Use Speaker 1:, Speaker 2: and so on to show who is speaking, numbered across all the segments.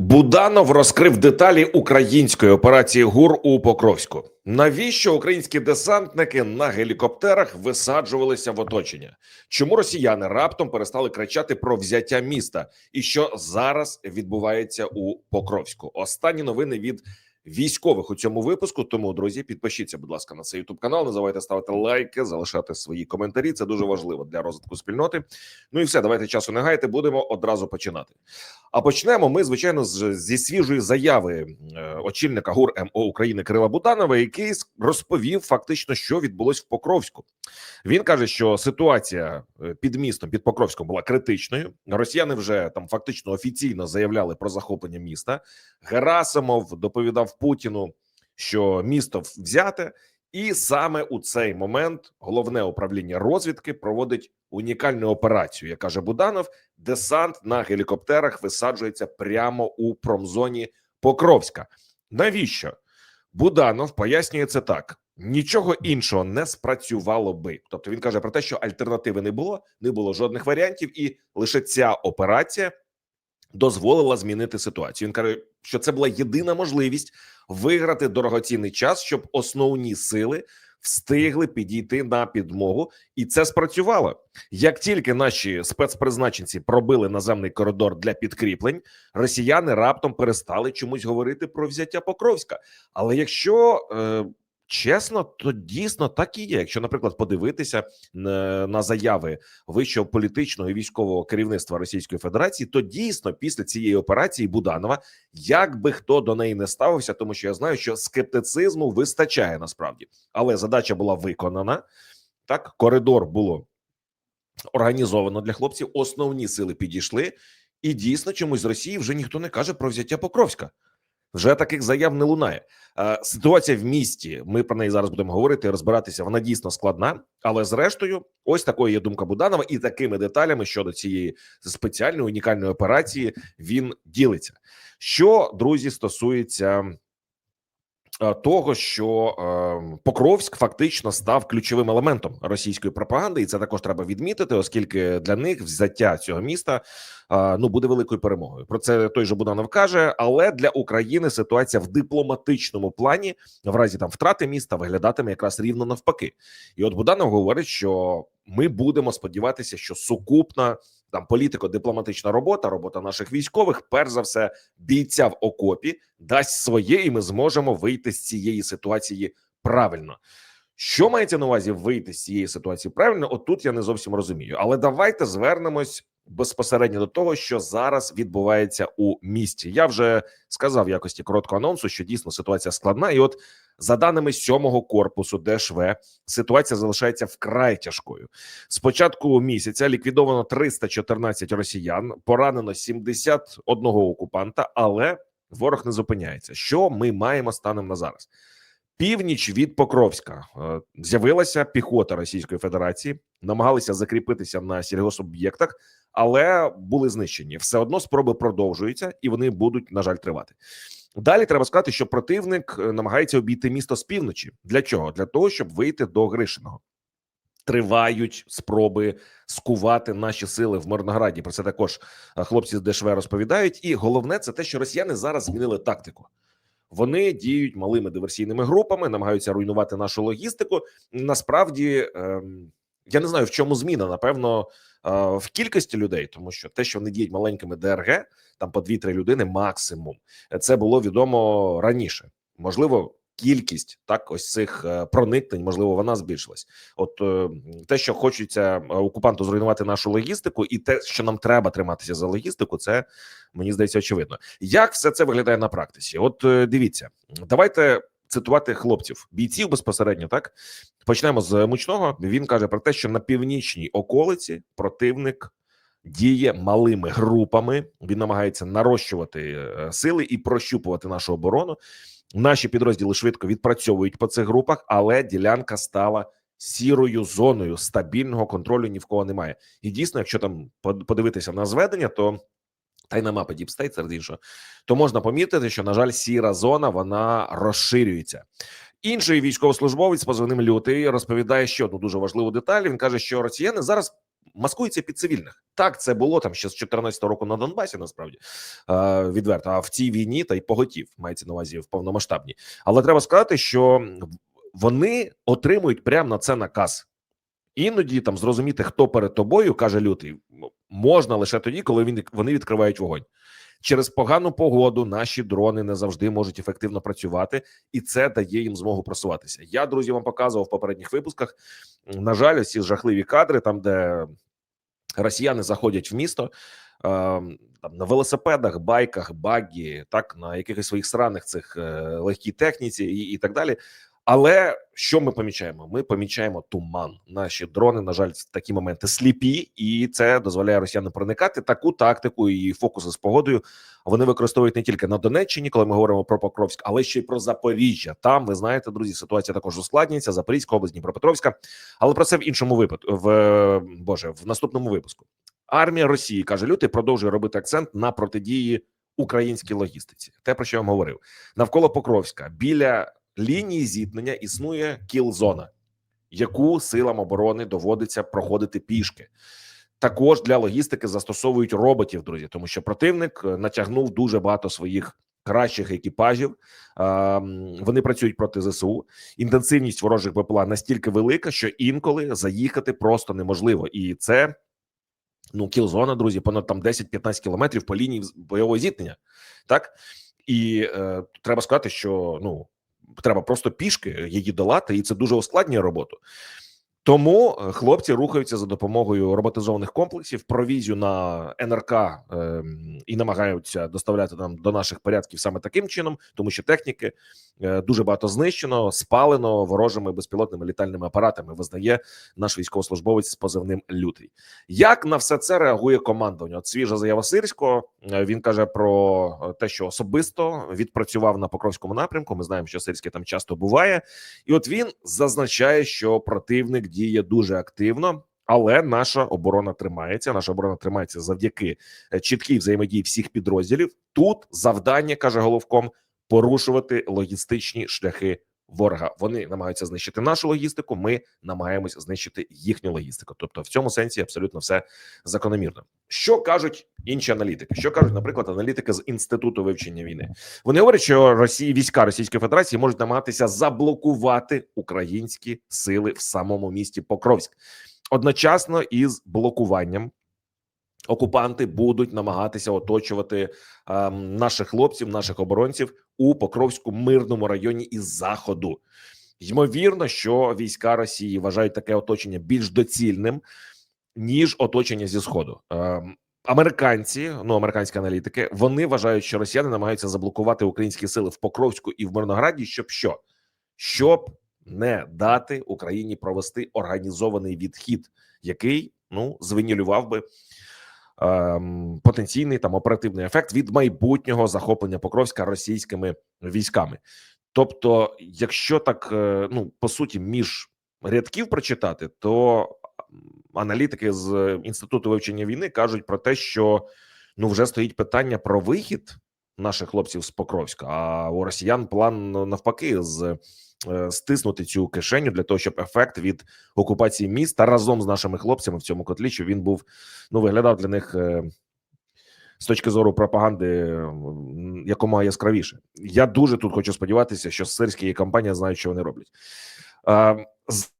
Speaker 1: Буданов розкрив деталі української операції ГУР у Покровську. Навіщо українські десантники на гелікоптерах висаджувалися в оточення? Чому росіяни раптом перестали кричати про взяття міста? І що зараз відбувається у Покровську? Останні новини від військових у цьому випуску. Тому, друзі, підпишіться, будь ласка, на цей ютуб канал. Не забувайте ставити лайки, залишати свої коментарі. Це дуже важливо для розвитку спільноти. Ну і все, давайте часу не гаяти. Будемо одразу починати. А почнемо ми, звичайно, з, зі свіжої заяви е, очільника ГУР МО України Кирила Буданова, який розповів фактично, що відбулось в Покровську. Він каже, що ситуація е, під містом під Покровськом була критичною. Росіяни вже там фактично офіційно заявляли про захоплення міста. Герасимов доповідав Путіну, що місто взяте, і саме у цей момент головне управління розвідки проводить унікальну операцію, як каже Буданов. Десант на гелікоптерах висаджується прямо у промзоні Покровська. Навіщо? Буданов пояснює це так: нічого іншого не спрацювало би. Тобто він каже про те, що альтернативи не було, не було жодних варіантів, і лише ця операція дозволила змінити ситуацію. Він каже, що це була єдина можливість виграти дорогоцінний час, щоб основні сили встигли підійти на підмогу, і це спрацювало. Як тільки наші спецпризначенці пробили наземний коридор для підкріплень, росіяни раптом перестали чомусь говорити про взяття Покровська. Але якщо е, чесно, то дійсно так і є. Якщо, наприклад, подивитися на, заяви вищого політичного і військового керівництва Російської Федерації, то дійсно після цієї операції Буданова, як би хто до неї не ставився, тому що я знаю, що скептицизму вистачає насправді, але задача була виконана. Так, коридор було організовано для хлопців. Основні сили підійшли, і дійсно чомусь з Росії вже ніхто не каже про взяття Покровська. Вже таких заяв не лунає. Е, Ситуація в місті. Ми про неї зараз будемо говорити, розбиратися. Вона дійсно складна, але зрештою, ось такою є думка Буданова, і такими деталями щодо цієї спеціальної унікальної операції він ділиться. Що друзі стосується того, що е, Покровськ фактично став ключовим елементом російської пропаганди, і це також треба відмітити, оскільки для них взяття цього міста е, ну буде великою перемогою. Про це той же Буданов каже. Але для України ситуація в дипломатичному плані, в разі там втрати міста, виглядатиме якраз рівно навпаки. І от Буданов говорить, що ми будемо сподіватися, що сукупна там політико-дипломатична робота, робота наших військових, перш за все, бійця в окопі дасть своє, і ми зможемо вийти з цієї ситуації правильно. Що мається на увазі вийти з цієї ситуації правильно? Отут я не зовсім розумію. Але давайте звернемось безпосередньо до того, що зараз відбувається у місті. Я вже сказав якості короткого анонсу, що дійсно ситуація складна, і от за даними сьомого корпусу ДШВ, ситуація залишається вкрай тяжкою. З початку місяця ліквідовано 314 росіян, поранено 71 окупанта, але ворог не зупиняється. Що ми маємо станом на зараз? Північ від Покровська Е, з'явилася піхота Російської Федерації, намагалися закріпитися на сільгособ'єктах, але були знищені. Все одно спроби продовжуються і вони будуть, на жаль, тривати. Далі треба сказати, що противник е, намагається обійти місто з півночі. Для чого? Для того, щоб вийти до Гришиного. Тривають спроби скувати наші сили в Мирнограді. Про це також е, хлопці з ДШВ розповідають. І головне це те, що росіяни зараз змінили тактику. Вони діють малими диверсійними групами, намагаються руйнувати нашу логістику. Насправді ем, я не знаю в чому зміна. Напевно, е, в кількості людей, тому що те, що вони діють маленькими ДРГ, там по 2-3 людини максимум. Це було відомо раніше. Можливо, кількість так ось цих е, проникнень, можливо, вона збільшилась. От е, те, що хочеться е, окупанту зруйнувати нашу логістику, і те, що нам треба триматися за логістику, це мені здається очевидно. Як все це виглядає на практиці? От дивіться, давайте. Цитувати хлопців, бійців безпосередньо, так почнемо з мучного. Він каже про те, що на північній околиці противник діє малими групами. Він намагається нарощувати сили і прощупувати нашу оборону. Наші підрозділи швидко відпрацьовують по цих групах, але ділянка стала сірою зоною стабільного контролю ні в кого немає. І дійсно, якщо там подивитися на зведення, то та й на мапи Deep State, серед іншого, то можна помітити, що на жаль, сіра зона вона розширюється. Інший військовослужбовець позивним лютий розповідає ще одну дуже важливу деталь. Він каже, що росіяни зараз маскується під цивільних. Так, це було там ще з 14 року на Донбасі, насправді е, відверто. А в цій війні та й поготів мається на увазі в повномасштабній. Але треба сказати, що вони отримують прямо на це наказ. Іноді там зрозуміти, хто перед тобою каже лютий, можна лише тоді, коли він вони відкривають вогонь. Через погану погоду наші дрони не завжди можуть ефективно працювати, і це дає їм змогу просуватися. Я друзі вам показував в попередніх випусках. На жаль, ці жахливі кадри, там де росіяни заходять в місто там на велосипедах, байках, багі, так на якихось своїх странних цих е, легкій техніці і, і так далі. Але що ми помічаємо? Ми помічаємо туман. Наші дрони, на жаль, в такі моменти сліпі, і це дозволяє росіянам проникати. Таку тактику і фокуси з погодою вони використовують не тільки на Донеччині, коли ми говоримо про Покровськ, але ще й про Запоріжжя. Там ви знаєте, друзі, ситуація також ускладнюється. Запорізька область, Дніпропетровська. Але про це в іншому випадку в Боже в наступному випуску. Армія Росії каже: Лютий продовжує робити акцент на протидії українській логістиці. Те про що я вам говорив навколо Покровська біля лінії зіткнення існує кіл-зона, яку силам оборони доводиться проходити пішки. Також для логістики застосовують роботів, друзі, тому що противник е, натягнув дуже багато своїх кращих екіпажів. Вони працюють проти зсу. Інтенсивність ворожих БПЛА настільки велика, що інколи заїхати просто неможливо, і це. Ну, кілзона, друзі, понад там 10-15 кілометрів по лінії бойового зіткнення, так і е, треба сказати, що ну треба просто пішки її долати, і це дуже ускладнює роботу. Тому е, хлопці рухаються за допомогою роботизованих комплексів, провізію на НРК е, і намагаються доставляти нам до наших порядків саме таким чином, тому що техніки е, дуже багато знищено, спалено ворожими безпілотними літальними апаратами. Визнає наш військовослужбовець з позивним лютий. Як на все це реагує командування? От свіжа заява Сирського. Е, він каже про те, що особисто відпрацював на Покровському напрямку. Ми знаємо, що Сирський там часто буває, і от він зазначає, що противник діє дуже активно. Але наша оборона тримається. Наша оборона тримається завдяки е, чіткій взаємодії всіх підрозділів. Тут завдання каже головком порушувати логістичні шляхи ворога. Вони намагаються знищити нашу логістику. Ми намагаємось знищити їхню логістику. Тобто, в цьому сенсі абсолютно все закономірно. Що кажуть інші аналітики? Що кажуть, наприклад, аналітики з інституту вивчення війни? Вони говорять, що Росії війська Російської Федерації можуть намагатися заблокувати українські сили в самому місті Покровськ одночасно із блокуванням. Окупанти будуть намагатися оточувати е, наших хлопців, наших оборонців у Покровську мирному районі із заходу. Ймовірно, що війська Росії вважають таке оточення більш доцільним ніж оточення зі сходу. Е, Американці, ну американські аналітики, вони вважають, що росіяни намагаються заблокувати українські сили в Покровську і в Мирнограді, щоб що? Щоб не дати Україні провести організований відхід, який ну звинілював би ем, потенційний там оперативний ефект від майбутнього захоплення Покровська російськими військами. Тобто, якщо так е, ну по суті між рядків прочитати, то аналітики з інституту вивчення війни кажуть про те, що ну вже стоїть питання про вихід наших хлопців з Покровська. А у росіян план навпаки з е, стиснути цю кишеню для того, щоб ефект від окупації міста разом з нашими хлопцями в цьому котлі, що він був ну виглядав для них. Е, з точки зору пропаганди якомога яскравіше, я дуже тут хочу сподіватися, що сирські компанія знають, що вони роблять.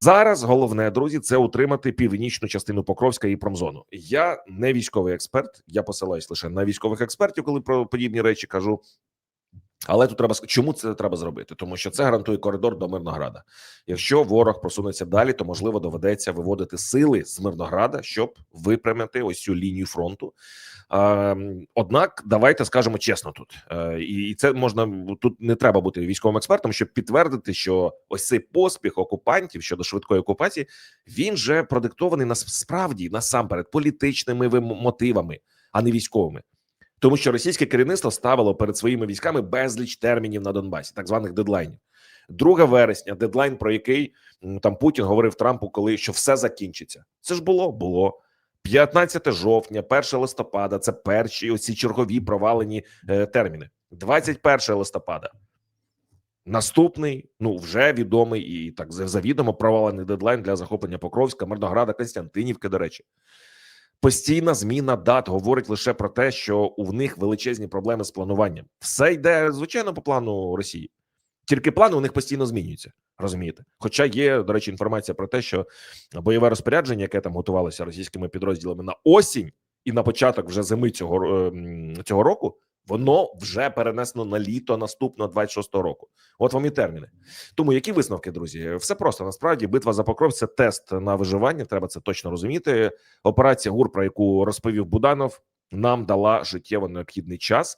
Speaker 1: Зараз головне, друзі, це утримати північну частину Покровська і промзону. Я не військовий експерт, я посилаюсь лише на військових експертів, коли про подібні речі кажу. Але тут треба чому це треба зробити, тому що це гарантує коридор до Мирнограда. Якщо ворог просунеться далі, то можливо доведеться виводити сили з Мирнограда, щоб випрямити ось цю лінію фронту. Однак, давайте скажемо чесно, тут е, і це можна тут не треба бути військовим експертом, щоб підтвердити, що ось цей поспіх окупантів щодо швидкої окупації він же продиктований насправді насамперед політичними мотивами, а не військовими. Тому що російське керівництво ставило перед своїми військами безліч термінів на Донбасі, так званих дедлайнів. 2 вересня, дедлайн, про який там Путін говорив Трампу, коли що все закінчиться. Це ж було було 15 жовтня, 1 листопада. Це перші оці чергові провалені е, терміни. 21 листопада. Наступний, ну вже відомий і так завідомо провалений дедлайн для захоплення Покровська, Мирнограда, Константинівки. До речі, Постійна зміна дат говорить лише про те, що у них величезні проблеми з плануванням. Все йде звичайно по плану Росії, тільки плани у них постійно змінюються. Розумієте, хоча є до речі, інформація про те, що бойове розпорядження, яке там готувалося російськими підрозділами на осінь і на початок вже зими цього ем, цього року, воно вже перенесено на літо наступного 26-го року. От вам і терміни. Тому які висновки, друзі? Все просто насправді битва за покров це тест на виживання. Треба це точно розуміти. Операція ГУР, про яку розповів Буданов, нам дала життєво необхідний час.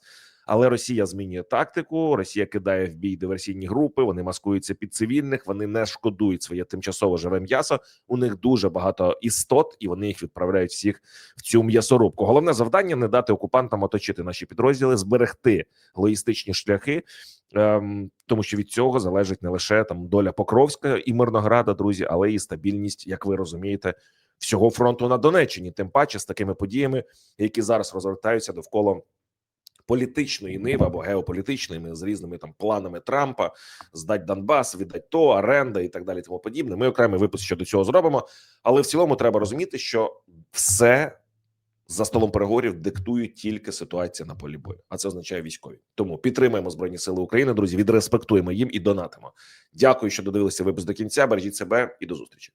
Speaker 1: Але Росія змінює тактику. Росія кидає в бій диверсійні групи. Вони маскуються під цивільних. Вони не шкодують своє тимчасово живе м'ясо. У них дуже багато істот, і вони їх відправляють всіх в цю м'ясорубку. Головне завдання не дати окупантам оточити наші підрозділи, зберегти логістичні шляхи. Ем, тому що від цього залежить не лише там доля Покровська і Мирнограда, друзі, але і стабільність, як ви розумієте, всього фронту на Донеччині. Тим паче з такими подіями, які зараз розгортаються довкола політичної ниви або геополітичної з різними там планами Трампа, здать Донбас, віддать то, оренда і так далі. Тому подібне. Ми окремий випуск щодо цього зробимо. Але в цілому треба розуміти, що все за столом переговорів диктують тільки ситуація на полі бою, а це означає військові. Тому підтримаємо збройні сили України, друзі. Відреспектуємо їм і донатимо. Дякую, що додивилися випуск до кінця. Бережіть себе і до зустрічі.